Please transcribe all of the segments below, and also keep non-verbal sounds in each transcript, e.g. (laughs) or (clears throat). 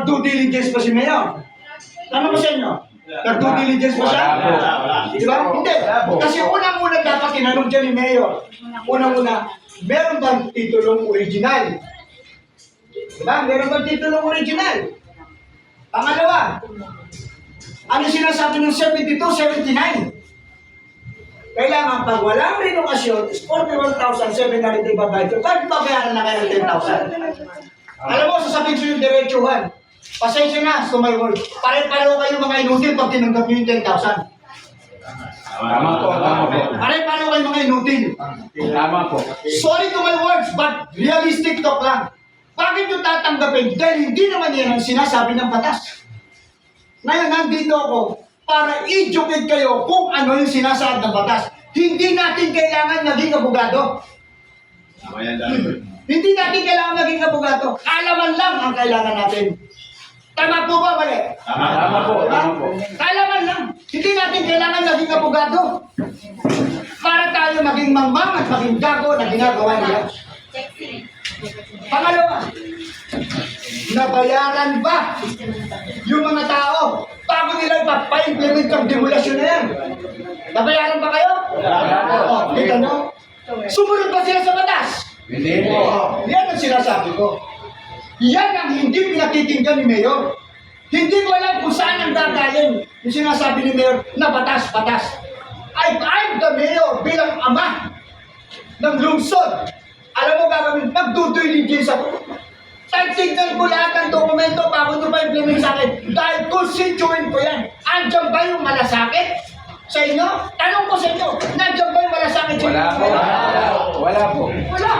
nag-due diligence ba si Mayor? Tanong ko sa inyo, nag-due diligence ba siya? Di ba? Hindi. Kasi unang-una dapat tinanong dyan ni Mayor. Unang-una, meron bang titulong original? Di ba? Meron bang titulong original? Pangalawa, ano sinasabi ng 72, 79? Kailangan pag walang renokasyon, is 41,700 ibabayad. Bakit babayaran na kayo ng 10,000? Alam mo, sasabihin ko yung diretsuhan. Pasensya na, my word. Pare-pareho kayo mga inutil pag tinanggap nyo yung 10,000. Tama po, tama po. Pare-pareho kayo mga inutil. Tama po. Sorry to my words, but realistic talk lang. Bakit nyo tatanggapin? Dahil hindi naman yan ang sinasabi ng batas. Ngayon, nandito ako para educate kayo kung ano yung sinasabi ng batas. Hindi natin kailangan naging abogado. Hindi natin kailangan maging abogado. Alaman lang ang kailangan natin. Tama po ba, mali? Tama, tama po, tama po. Kailangan lang. Hindi natin kailangan maging abogado. Para tayo maging mangmang at maging gago na ginagawa nila. Pangalawa, nabayaran ba yung mga tao bago nila ipapa-implement ang demolasyon na yan? Nabayaran ba kayo? Oh, kita nyo? Sumunod ba sila sa batas? Hindi po. Oh, yan ang sinasabi ko. Yan ang hindi pinakikinggan ni Mayor. Hindi ko alam kung saan ang gagaling yung sinasabi ni Mayor na batas, batas. I, I'm the Mayor bilang ama ng lungsod. Alam mo gagawin, magduduligin sa Tagtignan ko lahat ng dokumento bago ito pa-implement sa akin. Dahil constituent ko yan. Andyan ba yung malasakit? Sa inyo? Tanong ko sa inyo, nandyan ba yung malasakit sa Wala po. Wala po. Wala.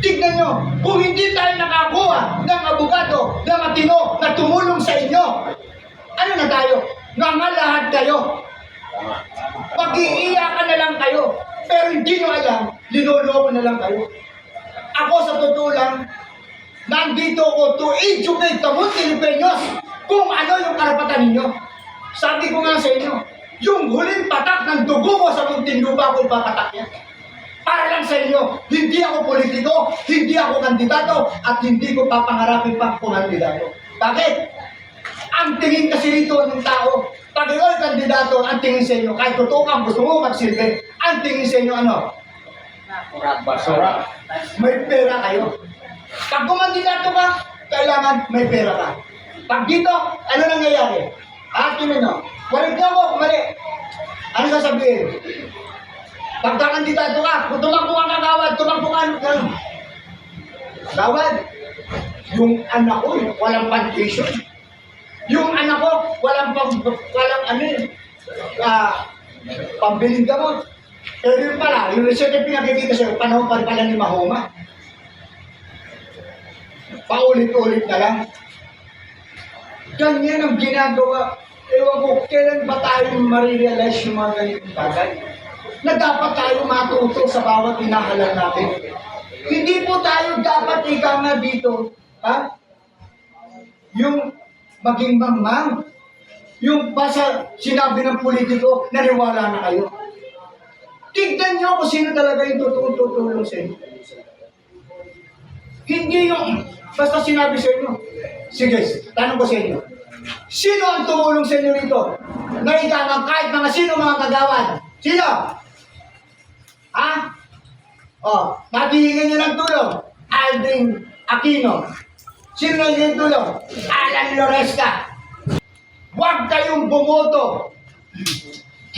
Tignan nyo, kung hindi tayo nakakuha ng abogado na matino na tumulong sa inyo, ano na tayo? Nangalahat kayo. Pag-iiyakan na lang kayo. Pero hindi nyo alam, linuloko na lang kayo. Ako sa totoo lang, nandito ako to educate the Filipinos kung ano yung karapatan ninyo. Sabi ko nga sa inyo, yung huling patak ng dugo mo sa Muntinlupa ko ipapatak yan. Para lang sa inyo, hindi ako politiko, hindi ako kandidato, at hindi ko papangarapin pa kung kandidato. Bakit? Ang tingin kasi rito ng tao, pag ikaw kandidato, ang tingin sa inyo, kahit totoo kang gusto mo magsilbi, ang tingin sa inyo ano? Basura. May pera kayo. Pag kumandidato ka, kailangan may pera ka. Pag dito, ano nangyayari? Akin ano? Niyo ako, mali. Ano sasabihin? Pagka kandidato ka, kung tumakbo ka kagawad, tumakbo ka, ano? Gawad, yung anak ko, walang plantation. Yung anak ko, walang, pang, walang ano eh, ah, pambiling gamot. Pero yun pala, yung research na pinakikita sa'yo, panahon pa pala ni Mahoma. Paulit-ulit na lang. Ganyan ang ginagawa. Ewan ko, kailan ba tayo marirealize yung mga ganitong bagay? Na dapat tayo matuto sa bawat hinahalal natin. Hindi po tayo dapat ika nga dito, ha? Yung maging mamang. Yung basta sinabi ng politiko, naniwala na kayo. Tignan niyo kung sino talaga yung totoong tutulong sa inyo. Hindi yung basta sinabi sa inyo. Sige, tanong ko sa inyo. Sino ang tumulong sa inyo rito? Na ikaw kahit mga sino mga kagawad? Sino? Ha? Oh, nabihingan niyo ng tulong. Aldrin Aquino. Sino naging tulong? Alan Loresca. Huwag kayong bumoto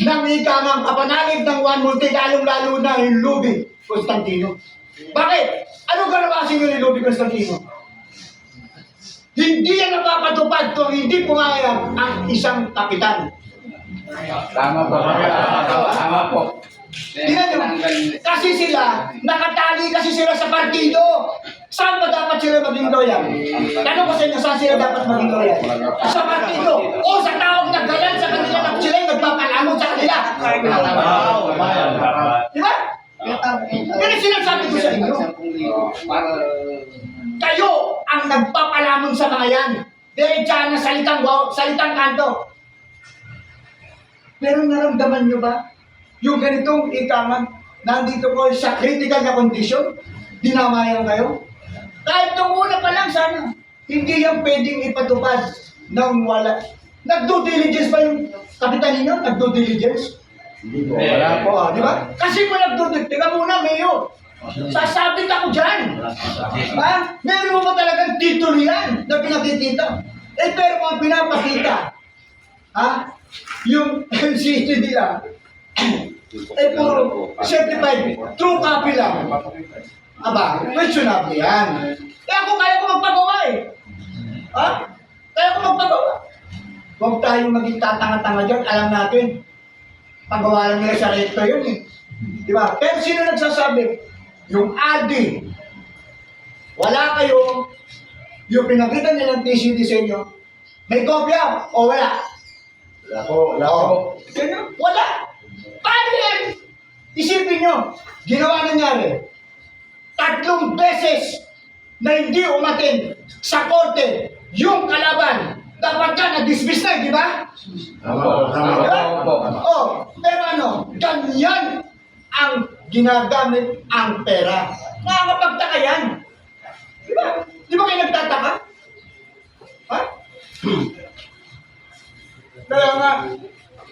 nang ika ng kapanalig ng Juan Monte, lalong-lalo na yung Lubi Constantino. Bakit? Ano kalabasin nyo ni Lubi Constantino? Hindi yan napapatupad kung hindi pumayag ang isang kapitan. Tama po. Tama po. Tingnan nyo, kasi sila, nakatali kasi sila sa partido. Saan ba dapat sila maging loyal? Tanong ko sa inyo, saan sila dapat maging loyal? Sa partido. O sa taong naggalan sa kanila na sila yung nagpapalamon sa kanila. Di ba? Pero sinasabi ko sa inyo, kayo ang nagpapalamon sa mga yan. Diretsahan na salitang, wow, salitang kanto. Pero naramdaman nyo ba? Yung ganitong ikaman, nandito po sa critical na condition, dinamayan kayo. Kahit nung una pa lang sana, hindi yan pwedeng ipatupad nang wala. Nag-due diligence pa yung kapitan ninyo? Nag-due diligence? Wala po. Oh, di ba? Kasi kung nag-due diligence, teka muna, Mayor. Sasabit ako dyan. Ha? Meron mo ba talagang titulo yan na pinakikita? Eh, pero kung pinapakita, ha? Yung LCD nila, eh, puro certified, true copy lang. Aba, questionable yan. Kaya kung kaya ko magpagawa eh. Ha? Kaya ko magpagawa. Huwag tayong maging tatanga-tanga dyan. Alam natin, pagawa lang nila sa recto yun eh. Di ba? Pero sino nagsasabi? Yung ADI. Wala kayo. Yung pinakita nilang TCD sa inyo. May kopya o wala? Wala po. Wala po. Wala. Paano yan? Isipin nyo, ginawa nangyari. Tatlong beses na hindi umatin sa korte yung kalaban. Dapat ka na-dismiss na, di ba? Tama. Tama po. Oh, pero ano, ganyan ang ginagamit ang pera. Nakakapagtaka yan. Di ba? Di ba kayo nagtataka? Ha? (clears throat) Kaya nga,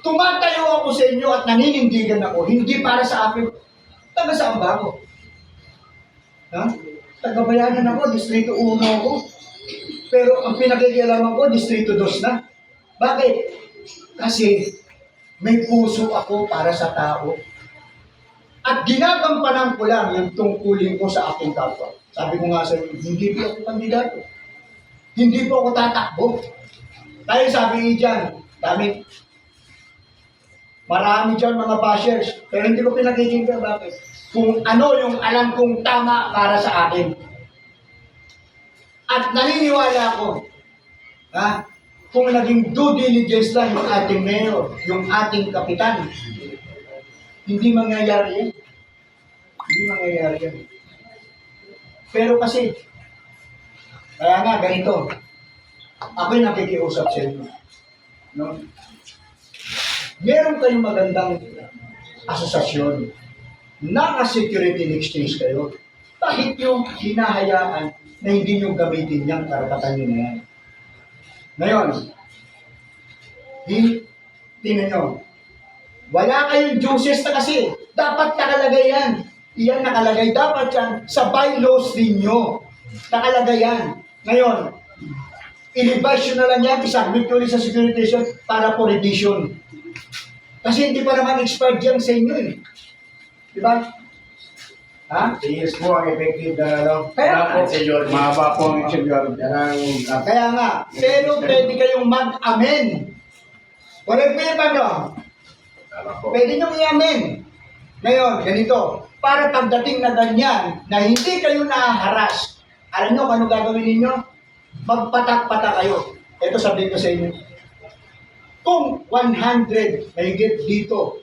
tumatayo ako sa inyo at naninindigan ako, hindi para sa akin. Taga saan ba ako? Ha? Tagabayanan ako, Distrito 1 ako. Pero ang pinakikialaman ko, Distrito 2 na. Bakit? Kasi may puso ako para sa tao. At ginagampanan ko lang yung tungkulin ko sa aking kapwa. Sabi ko nga sa inyo, hindi po ako kandidato. Hindi po ako tatakbo. Dahil sabi dyan, dami, marami dyan mga bashers, pero hindi ko pinakikinggan bakit. Kung ano yung alam kong tama para sa akin. At naniniwala ako, ha, kung naging due diligence lang yung ating mayor, yung ating kapitan, hindi mangyayari yan. Hindi mangyayari yan. Pero kasi, kaya nga ganito, ako'y nakikiusap sa inyo. No? Meron kayong magandang asosasyon. Naka-security in exchange kayo. Bakit yung hinahayaan na hindi nyo gamitin yung karapatan nyo na yan? Ngayon, hin, tingnan nyo, wala kayong juices na kasi. Dapat nakalagay yan. Iyan nakalagay. Dapat yan sa bylaws ninyo. Nakalagay yan. Ngayon, i-revise na lang yan, isubmit ulit sa securitization para po revision. Kasi hindi pa naman expired yan sa inyo eh. Di ba? Ha? Yes po ang effective na ano. Kaya, Mahaba po ang. Yan ang kaya nga, pero pwede kayong mag-amen. Correct me if I'm wrong. Pwede nyo i-amen. Ngayon, ganito, para pagdating na ganyan, na hindi kayo nahaharas, alam nyo kung ano gagawin ninyo? Magpatak-patak kayo. Ito sabihin ko sa inyo. Kung 100 mahigit dito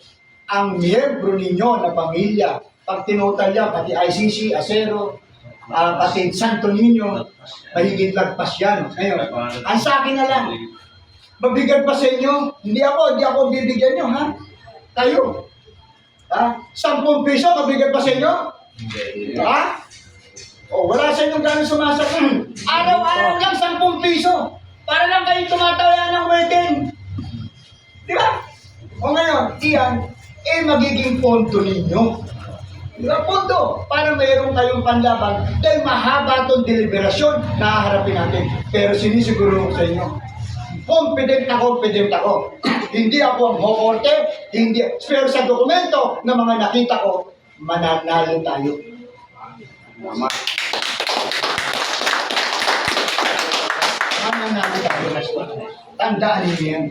ang miyembro ninyo na pamilya, pag tinutal yan, pati ICC, Acero, ah, pati Santo Niño, mahigit lagpas yan. Ngayon, ang sa akin na lang, mabigat pa sa inyo, hindi ako, hindi ako bibigyan nyo, ha? Tayo. Ha? Sampung piso, mabigat pa sa inyo? Ha? O, wala sa inyong gano'ng sumasak. Hmm. Araw-araw lang, sampung piso. Para lang kayo tumatawa ng weekend. Di ba? O ngayon, iyan, eh magiging ponto ninyo. Di ba? Ponto. Para mayroon kayong panlaban. Dahil mahaba itong deliberasyon na haharapin natin. Pero sinisiguro ko sa inyo, confident na confident ako. hindi ako ang hokorte, hindi. Pero sa dokumento na mga nakita ko, mananalo tayo. Tama. Mananalo tayo. Tandaan niyo yan.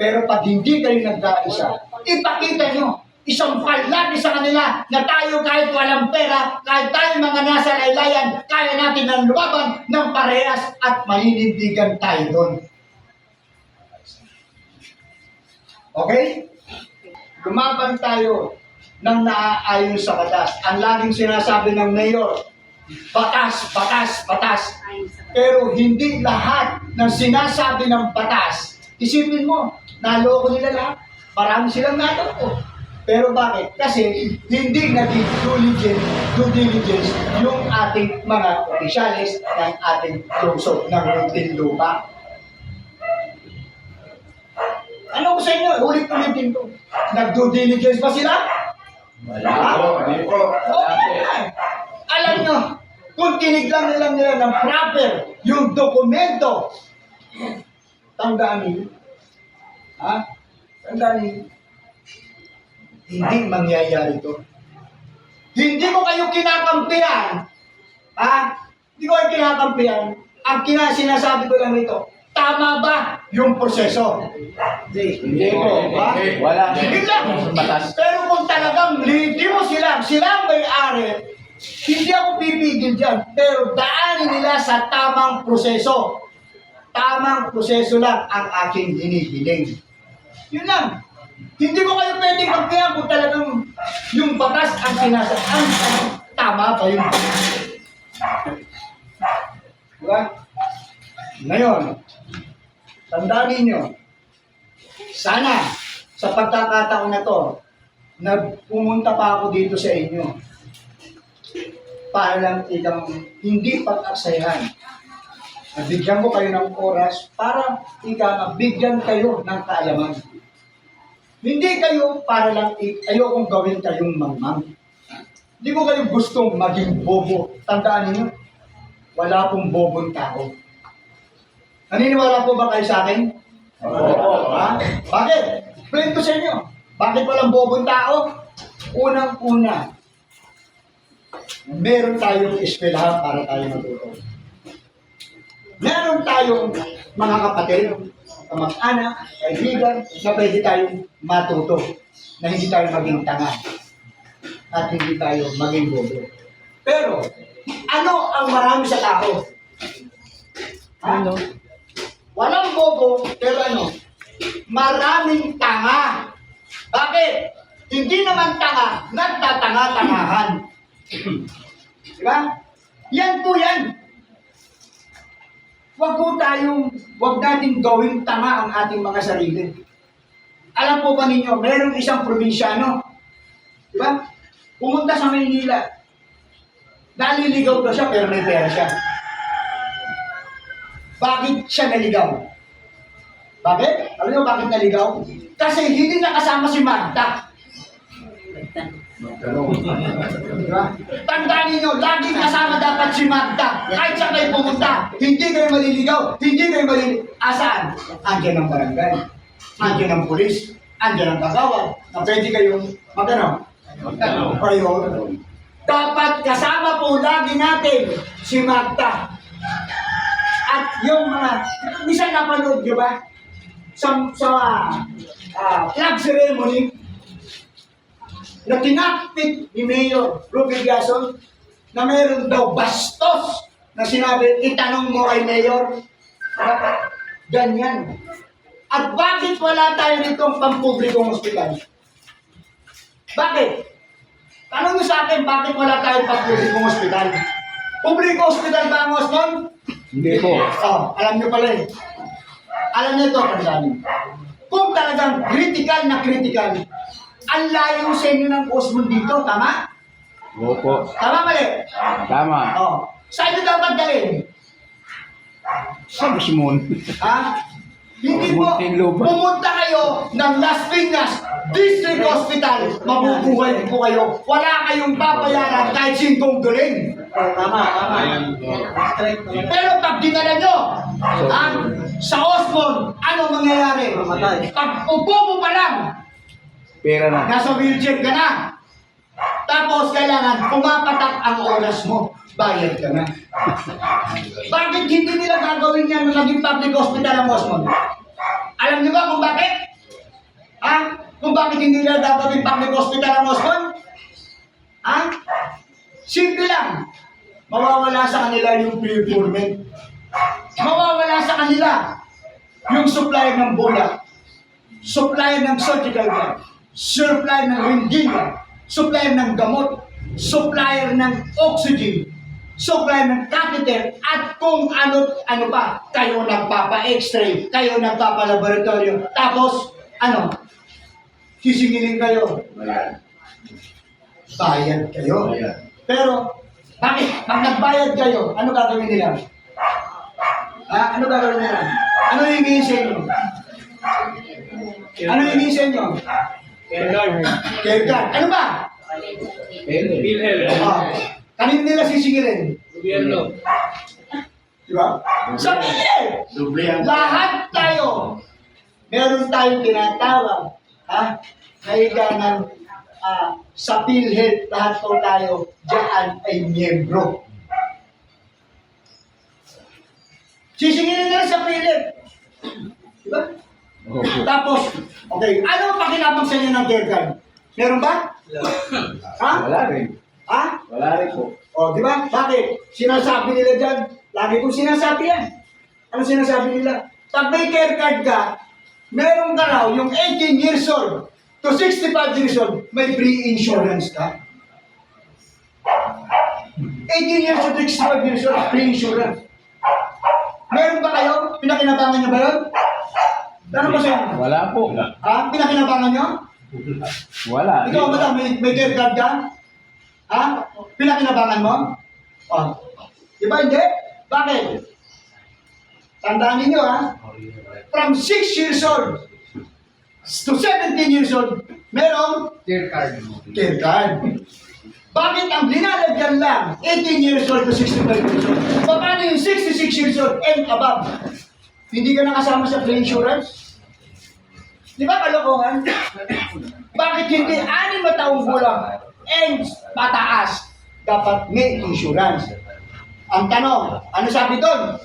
Pero pag hindi kayo nagkaisa, ipakita nyo, isang palagi sa kanila na tayo kahit walang pera, kahit tayo mga nasa laylayan, kaya natin ang lumaban ng parehas at maninindigan tayo doon. Okay? Lumaban tayo ng naaayon sa batas. Ang laging sinasabi ng mayor, batas, batas, batas. Pero hindi lahat ng sinasabi ng batas. Isipin mo, naloko nila lahat. Marami silang naloko. Pero bakit? Kasi hindi naging due diligence, due diligence yung ating mga opisyalis ng ating lungsod ng Muntinlupa. Ano ko sa inyo? Ulit-ulit din to. Nag-due diligence ba sila? Wala po. Hindi po. Alam nyo, kung tinignan nila nila ng proper yung dokumento, tandaan niyo, ha? Tandaan niyo, hindi mangyayari to. Hindi ko kayo kinakampihan, ha? Hindi ko kayo kinakampihan. Ang kina sinasabi ko lang nito, tama ba yung proseso? Hindi po. Ha? Wala. Sige lang. Pero kung talagang hindi mo sila, sila may-ari, hindi ako pipigil dyan. Pero daanin nila sa tamang proseso. Tamang proseso lang ang aking hinihiling. Yun lang. Hindi ko kayo pwedeng kampihan kung talagang yung batas ang sinasaan. Tama ba yun? Diba? Ngayon, tandaan ninyo, sana sa pagkakataon na to, nagpumunta pa ako dito sa inyo para lang ikang hindi pag-aksayahan. Nabigyan ko kayo ng oras para ika bigyan kayo ng kaalaman. Hindi kayo para lang ayokong gawin kayong mangmang. Hindi ko kayo gustong maging bobo. Tandaan niyo, wala pong bobong tao. Naniniwala po ba kayo sa akin? Oo. Ha? Bakit? Explain ko sa inyo. Bakit walang bobong tao? Unang-una, meron tayong eskwelahan para tayo matuto. Meron tayong mga kapatid, kamag-anak, kaibigan, na pwede tayong matuto. Na hindi tayo maging tanga. At hindi tayo maging bobo. Pero, ano ang marami sa tao? Ano? Walang bobo, pero ano? Maraming tanga. Bakit? Hindi naman tanga, nagtatanga-tangahan. Di ba? Yan po yan. Huwag po tayong, huwag nating gawing tanga ang ating mga sarili. Alam po ba ninyo, merong isang probinsyano, di ba? Pumunta sa Maynila. Naliligaw daw siya, pero may pera siya. Bakit siya naligaw? Bakit? Alam niyo bakit naligaw? Kasi hindi nakasama si Magda. Tandaan ninyo, laging kasama dapat si Magda. Kahit saan kayo pumunta, hindi kayo maliligaw, hindi kayo maliligaw. Asaan? Andiyan ang barangay. Andiyan ang pulis. Andiyan ang kagawad. Na pwede kayong magano? Kayo. Dapat kasama po lagi natin si Magda. At yung mga, minsan napanood, di ba? Sa, sa ah, flag ceremony, na tinakpit ni Mayor Ruby Gason na mayroon daw bastos na sinabi, itanong mo kay Mayor. Ganyan. At bakit wala tayo ditong pampublikong ospital? Bakit? Tanong niyo sa akin, bakit wala tayong pampublikong ospital? Publiko ospital ba ang Osmond? Hindi po. Oh, alam niyo pala eh. Alam niyo ito, niyo. Kung talagang critical na critical, ang layo sa inyo ng Osmond dito, tama? Opo. Tama mali? Tama. Oh. Saan niyo dapat dalhin? Sa Simon. Ha? Hindi po. Muntinlupa. Pumunta kayo ng Las Piñas District Hospital. Mabubuhay po kayo. Wala kayong babayaran kahit singkong galing. Tama, tama. Pero pag dinala nyo, ha, sa Osmond, ano mangyayari? Mamatay. Pag upo mo pa lang, Pera na. nasa wheelchair ka na. Tapos kailangan pumapatak ang oras mo. Bayad ka na. (laughs) Bakit hindi nila gagawin yan na naging public hospital ang Osmond? Alam niyo ba kung bakit? Ha? Kung bakit hindi nila gagawin public hospital ang Osmond? Ha? Simple lang. Mawawala sa kanila yung procurement. Mawawala sa kanila yung supply ng bola. Supply ng surgical bag. Supply ng ringgiga. Supply ng gamot. Supplier ng oxygen. Supply ng catheter. At kung ano ano pa. Kayo nagpapa-x-ray. Kayo nagpapa-laboratorio. Tapos, ano? sisingilin kayo. Ayan. Bayad kayo. Pero, bakit? Pag nagbayad kayo, ano gagawin nila? Ha? Ano gagawin nila? Ano yung hingin sa inyo? Ano yung hingin sa inyo? Care card. Ano ba? Pwede. Ah, kanino nila sisingilin? Gobyerno. Di ba? Sa yan. Lahat tayo, meron tayong tinatawag, ha? Kaya ng ah, sa PhilHealth, lahat po tayo dyan ay miyembro. Sisingilin nila sa PhilHealth. Di ba? Opo. Tapos, okay, ano ang pakinabang sa inyo ng care card? Meron ba? Ha? Wala rin. Ha? Wala rin po. O, di ba? Bakit? Sinasabi nila dyan. Lagi kong sinasabi yan. Ano sinasabi nila? Pag may care card ka, meron ka raw yung 18 years old to 65 years old, may free insurance ka. 18 years old to 65 years old, free insurance. Meron ba kayo? Pinakinabangan niyo ba yun? Ano ba sa'yo? Wala po. Ha? Pinakinabangan niyo? Wala. Ikaw, madam, may, may care card ka? Ha? Pinakinabangan mo? Oh. Di ba hindi? Bakit? Tandaan ninyo ha? From 6 years old to 17 years old, merong Care card. care card. Bakit ang linalagyan lang 18 years old to 65 years old? Paano yung 66 years old and above? Hindi ka nakasama sa free insurance? Di ba kalokohan? Bakit hindi anim na taong gulang and pataas dapat may insurance? Ang tanong, ano sabi doon?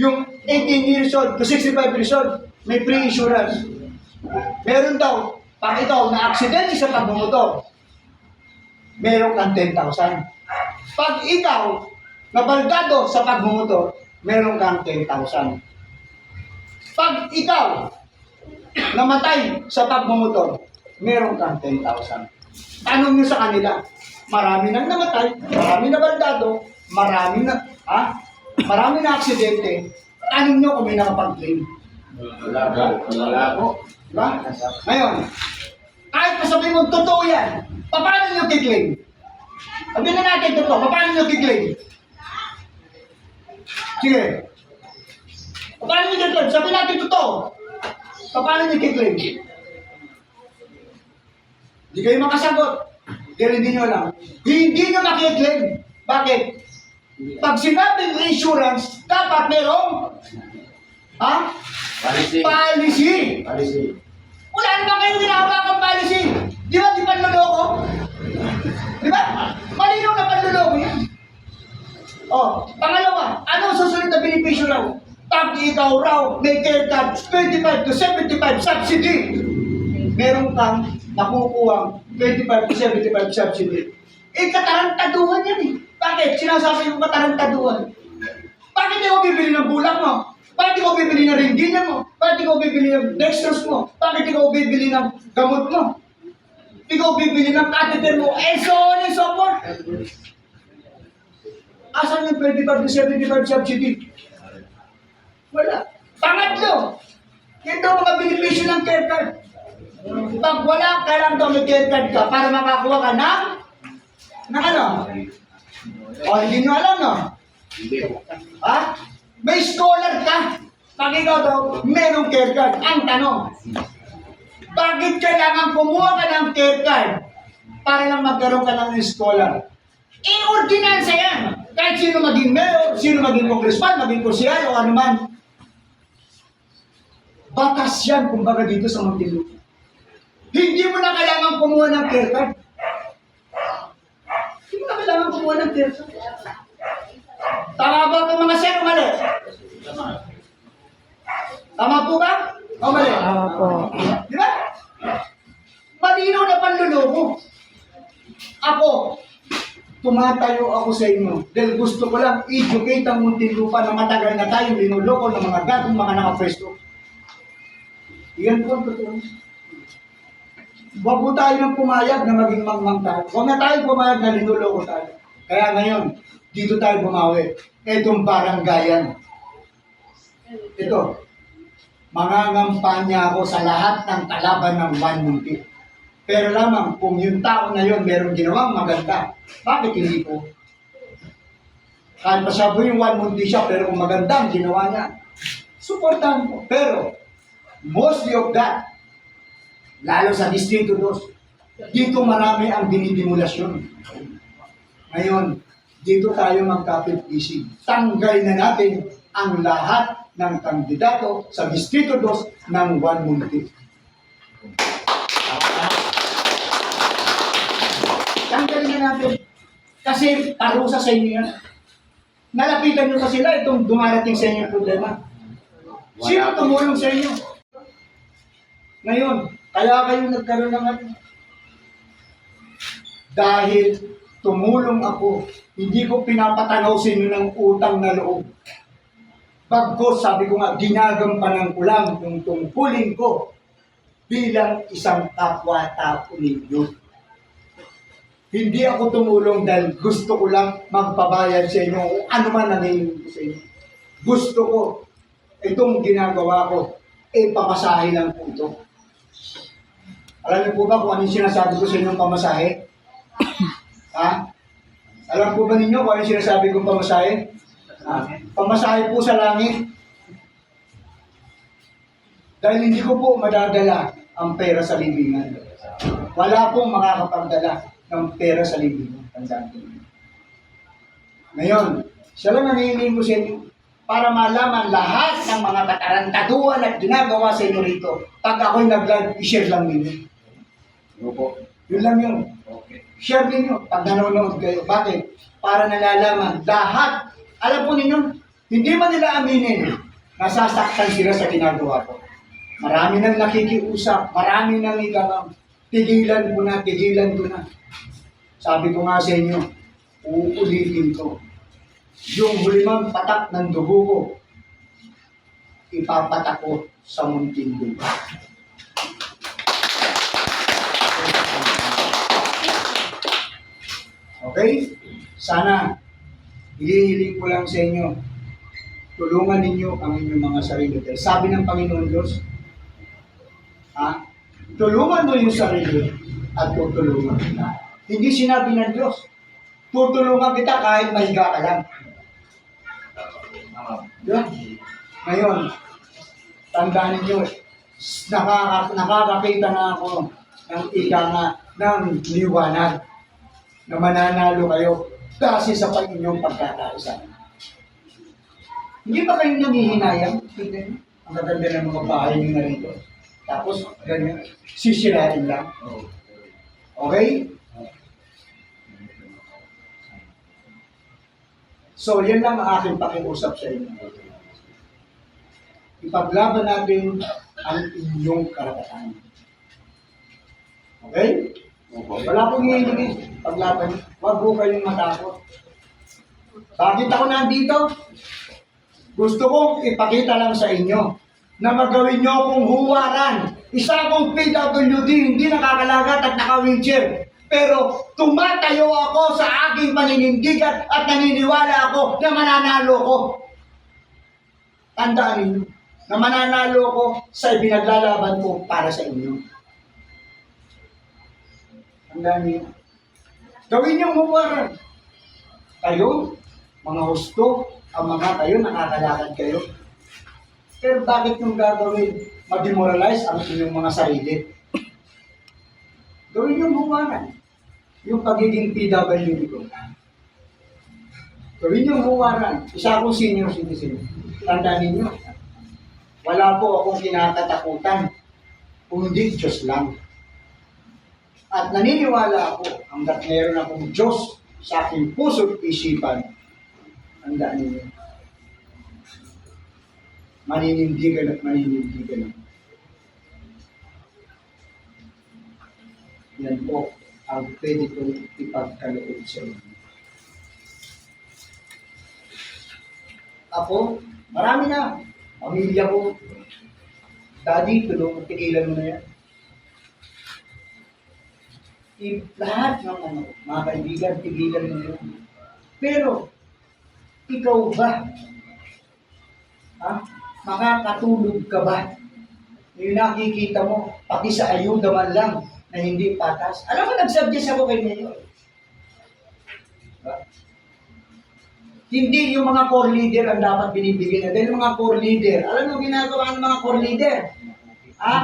Yung 18 years old to 65 years old, may free insurance. Meron daw, pag ikaw na aksidente sa pagmumotor, meron kang 10,000. Pag ikaw nabaldado sa pagmumotor, meron kang 10,000. Pag ikaw namatay sa pagmumotor, meron kang 10,000. Tanong nyo sa kanila, marami nang namatay, marami na baldado, marami na, ha? Marami na aksidente. Tanong nyo kung may nakapag-claim. Wala po. Wala po. Diba? Ngayon, kahit pa sabihin mo, totoo yan, paano nyo kiklaim? Sabihin na natin totoo, paano nyo kiklaim? Sige. Paano nyo kiklaim? Sabihin natin totoo. Paano nyo kiklaim? Hindi kayo makasagot. Dahil hindi nyo alam. Hindi nyo makiklaim. Bakit? Pag sinabing insurance, dapat merong ha? Palisi. Policy. Palisi. Wala naman kayong ginahawakang policy. Di ba di panloloko? Di ba? Malinaw na panloloko yan. Oh, pangalawa, ano ang susunod na benepisyo raw? Pag ikaw raw may care card 25 to 75 subsidy, meron kang nakukuha 25 to 75 subsidy. Eh, katarantaduhan yan eh. Bakit? Sinasabi yung katarantaduhan. Bakit di ko bibili ng bulak mo? Bakit di ko bibili ng ringgina mo? Bakit di ko bibili ng dextrose mo? Bakit di ko bibili ng gamot mo? Di ko bibili ng catheter mo? And so on and so forth. Asan yung 25 to 75 subsidy? Wala. Pangatlo, yan daw mga benepisyo ng care card. Pag wala ka lang daw may care card ka para makakuha ka ng ng ano? O, hindi nyo alam, no? Hindi. Ha? May scholar ka. Pag ikaw daw, merong care card. Ang tanong, bakit kailangan kumuha ka ng care card para lang magkaroon ka ng scholar? In ordinansa yan. Kahit sino maging mayor, sino maging congressman, maging konsyal o ano man. Batas yan, kumbaga dito sa Muntinlupa. Hindi mo na kailangan kumuha ng care card. Hindi mo na kailangan kumuha ng care card. Tama ba ito mga sir o mali? Tama po ba? O mali? Tama po. Di ba? Malinaw na panluloko. Ako, tumatayo ako sa inyo dahil gusto ko lang educate ang Muntinlupa na matagal na tayong linuloko ng mga gagong mga nakapwesto. Iyan po ang totoo. Huwag po tayo nang pumayag na maging mangmang tayo. Huwag na tayo pumayag na linuloko tayo. Kaya ngayon, dito tayo bumawi. Itong baranggayan. Ito, mangangampanya ako sa lahat ng kalaban ng One Munti. Pero lamang kung yung tao na yon merong ginawang maganda, bakit hindi ko? Kahit pasabo yung one munti siya, pero kung maganda ang ginawa niya, supportan ko. Pero, mostly of that, lalo sa Distrito 2, dito marami ang dinidimulasyon. Ngayon, dito tayo magkapit-isig. Tanggal na natin ang lahat ng kandidato sa Distrito 2 ng One Munti. Tanggalin na natin. Kasi parusa sa inyo yan. Nalapitan nyo kasi sila itong dumarating sa inyo problema. Sino tumulong sa inyo? Ngayon, kaya kayo nagkaroon ng ano? Dahil tumulong ako, hindi ko pinapatanaw sa inyo ng utang na loob. Bagkos, sabi ko nga, ginagampanan ko lang yung tungkulin ko bilang isang kapwa-tao ninyo. Hindi ako tumulong dahil gusto ko lang magpabayad sa inyo kung ano man ang ko sa inyo. Gusto ko, itong ginagawa ko, eh pamasahe lang po ito. Alam niyo po ba kung ano yung sinasabi ko sa inyong pamasahe? (coughs) ha? Alam po ba ninyo kung ano yung sinasabi kong pamasahe? Ha? Pamasahe po sa langit. Dahil hindi ko po madadala ang pera sa libingan. Wala pong makakapagdala ng pera sa libingan. Tandaan ko. Ngayon, siya lang nangihingi ko sa inyo para malaman lahat ng mga katarantaduan at ginagawa sa inyo rito. Pag ako'y nag-live, i-share lang ninyo. Opo. Yun lang yun. Okay. Share ninyo pag nanonood kayo. Bakit? Para nalalaman lahat. Alam po ninyo, hindi man nila aminin, nasasaktan sila sa ginagawa ko. Marami nang nakikiusap, marami nang ikakam. Tigilan ko na, tigilan ko na. Sabi ko nga sa inyo, uulitin ko. Yung hulimang patak ng dugo ko, ipapatak ko sa munting dugo. Okay? Sana, hinihiling ko lang sa inyo, tulungan ninyo ang inyong mga sarili. Dahil sabi ng Panginoon Diyos, ha? Tulungan mo yung sarili at tutulungan kita. Hindi sinabi ng Diyos, tutulungan kita kahit mahiga ka lang. Diba? Ngayon, tandaan ninyo, nakaka, nakakakita na ako ng ika nga ng liwanag na mananalo kayo kasi sa Panginoong pagkakaisa. Hindi ba kayo nangihinayang? Niyo, Ang gaganda ng mga bahay niyo na rito. Tapos, ganyan, sisirain lang. Okay? So, yan lang ang aking pakiusap sa inyo. Ipaglaban natin ang inyong karapatan. Okay? Wala pong hihiling paglaban. Huwag po kayong matakot. Bakit ako nandito? Gusto kong ipakita lang sa inyo na magawin nyo akong huwaran. Isa akong PWD, hindi nakakalagat at naka-wheelchair. Pero tumatayo ako sa aking paninindigan at naniniwala ako na mananalo ko. Tandaan ninyo na mananalo ko sa ibinaglalaban ko para sa inyo. Niyo. Gawin niyong huwaran. Kayo, mga husto, ang mga kayo, nakakalakad kayo. Pero bakit yung gagawin? Ma-demoralize ang inyong mga sarili. Gawin yung huwaran. Yung pagiging PWD ko. Gawin yung huwaran. Isa akong senior citizen. Tandaan ninyo. Wala po akong kinakatakutan. Kundi Diyos lang. At naniniwala ako hanggat meron akong Diyos sa aking puso at isipan. Tandaan ninyo. Maninindigan at maninindigan. Yan po ang pwede kong ipagkaloob sa inyo. Ako, marami na. Pamilya ko. Daddy, tulong, tigilan mo na yan. Lahat ng ano, mga kaibigan, tigilan mo yun. Pero, ikaw ba? Ha? Makakatulog ka ba? Yung nakikita mo, pati sa ayuda man lang, na hindi patas. Alam mo, nag-suggest ako kay Mayor. Hindi yung mga core leader ang dapat binibigyan na. Dahil mga core leader, alam mo ginagawa ng mga core leader? Ha?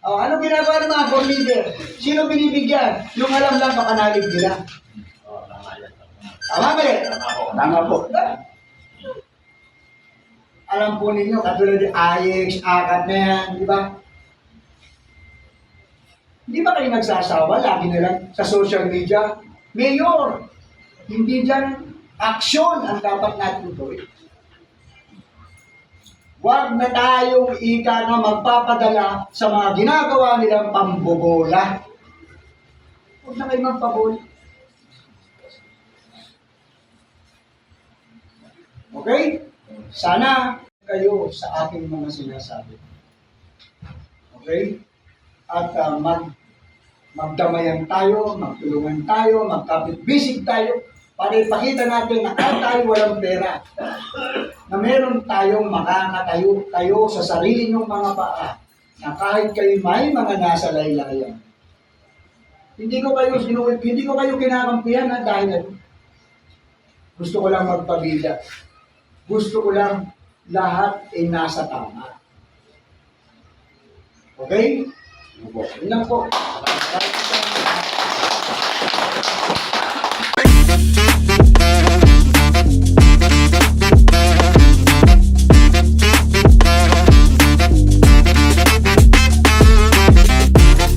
Oh, ano ginagawa ng mga core leader? Sino binibigyan? Yung alam lang kapanalig nila. Tama ba rin? Tama po. Alam po ninyo, katulad ng AX, AKAT na yan, di ba? Hindi ba kayo nagsasawa lagi na lang sa social media? Mayor, hindi dyan aksyon ang dapat natin gawin. Huwag na tayong ika na magpapadala sa mga ginagawa nilang pambobola. Huwag na kayo magpabola. Okay? Sana kayo sa aking mga sinasabi. Okay? At uh, mag magdamayan tayo, magtulungan tayo, magkapit-bisig tayo para ipakita natin na kahit tayo walang pera, na meron tayong makakatayo tayo sa sarili ng mga paa, na kahit kayo may mga nasa laylayan. Hindi ko kayo sinuwit, hindi ko kayo kinakampihan na dahil gusto ko lang magpabida. Gusto ko lang lahat ay nasa tama. Okay? Yun lang po.